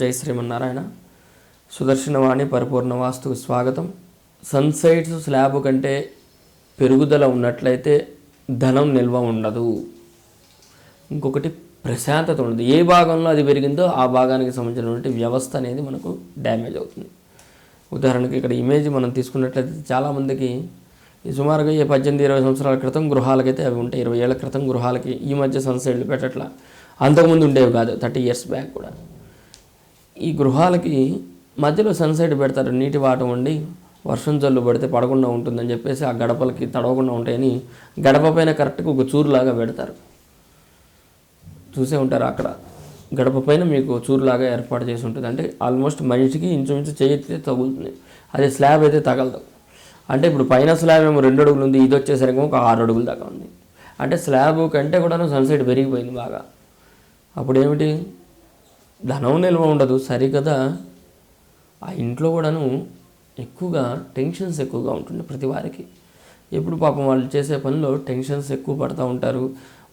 జై శ్రీమన్నారాయణ. సుదర్శనవాణి పరిపూర్ణ వాస్తుకు స్వాగతం. సన్సైడ్స్ స్లాబ్ కంటే పెరుగుదల ఉన్నట్లయితే ధనం నిల్వ ఉండదు. ఇంకొకటి ప్రశాంతత ఉండదు. ఏ భాగంలో అది పెరిగిందో ఆ భాగానికి సంబంధించినటువంటి వ్యవస్థ అనేది మనకు డ్యామేజ్ అవుతుంది. ఉదాహరణకి ఇక్కడ ఇమేజ్ మనం తీసుకున్నట్లయితే చాలామందికి ఈ సుమారుగా ఈ పద్దెనిమిది ఇరవై సంవత్సరాల క్రితం గృహాలకైతే అవి ఉంటాయి. ఇరవై ఏళ్ళ క్రితం గృహాలకి ఈ మధ్య సన్సైడ్లు పెట్టట్లా. అంతకుముందు ఉండేవి కాదు. థర్టీ ఇయర్స్ బ్యాక్ కూడా. ఈ గృహాలకి మధ్యలో సన్సైడ్ పెడతారు. నీటి వాటం ఉండి వర్షం జల్లు పడితే పడకుండా ఉంటుందని చెప్పేసి ఆ గడపలకి తడవకుండా ఉంటాయని గడప పైన కరెక్ట్గా ఒక చూరులాగా పెడతారు. చూసే ఉంటారు అక్కడ. గడప పైన మీకు చూరులాగా ఏర్పాటు చేసి ఉంటుంది. అంటే ఆల్మోస్ట్ మనిషికి ఇంచుమించు చేయితే తగులుతుంది. అదే స్లాబ్ అయితే తగలదు. అంటే ఇప్పుడు పైన స్లాబ్ ఏమో రెండు అడుగులు ఉంది. ఇది వచ్చేసరికి ఒక ఆరు అడుగుల దాకా ఉంది. అంటే స్లాబ్ కంటే కూడా సన్సెట్ పెరిగిపోయింది బాగా. అప్పుడు ఏమిటి ధనం నిల్వ ఉండదు. సరికదా ఆ ఇంట్లో కూడాను ఎక్కువగా టెన్షన్స్ ఎక్కువగా ఉంటుంది ప్రతి వారికి. ఎప్పుడు పాపం వాళ్ళు చేసే పనిలో టెన్షన్స్ ఎక్కువ పడుతూ ఉంటారు.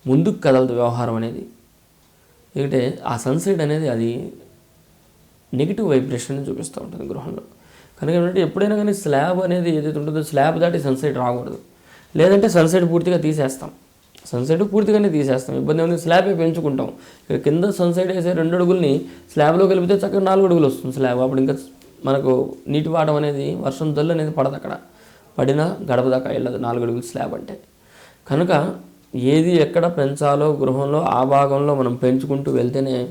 ముందుకు కదలదు వ్యవహారం అనేది. ఎందుకంటే ఆ సన్సైడ్ అనేది అది నెగిటివ్ వైబ్రేషన్ చూపిస్తూ ఉంటుంది గృహంలో. కనుక ఏంటంటే ఎప్పుడైనా కానీ స్లాబ్ అనేది ఏదైతే ఉంటుందో స్లాబ్ దాటి సన్సైడ్ రాకూడదు. లేదంటే సన్సైడ్ పూర్తిగా తీసేస్తాం. సన్సైడ్ పూర్తిగానే తీసేస్తాం. ఇబ్బంది ఏమైంది స్లాబే పెంచుకుంటాం. ఇక కింద సన్సైడ్ వేసే రెండు అడుగుల్ని స్లాబ్లో కలిపితే చక్కగా నాలుగు అడుగులు వస్తుంది స్లాబ్ అప్పుడు ఇంకా మనకు నీటి వాడడం అనేది వర్షం జల్లు అనేది పడదు అక్కడ. పడినా గడప దాకా వెళ్ళదు. నాలుగు అడుగులు స్లాబ్ అంటే. కనుక ఏది ఎక్కడ పెంచాలో గృహంలో ఆ భాగంలో మనం పెంచుకుంటూ వెళ్తేనే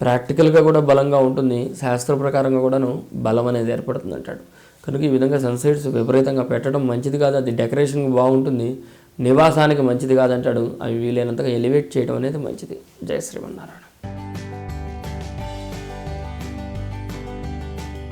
ప్రాక్టికల్గా కూడా బలంగా ఉంటుంది. శాస్త్ర ప్రకారంగా కూడాను బలం అనేది ఏర్పడుతుంది అంటాడు. కనుక ఈ విధంగా సన్సైడ్స్ విపరీతంగా పెట్టడం మంచిది కాదు. అది డెకరేషన్ బాగుంటుంది. నివాసానికి మంచిది కాదంటాడు. అవి వీలైనంతగా ఎలివేట్ చేయడం అనేది మంచిది. జయ శ్రీమన్నారాయణ.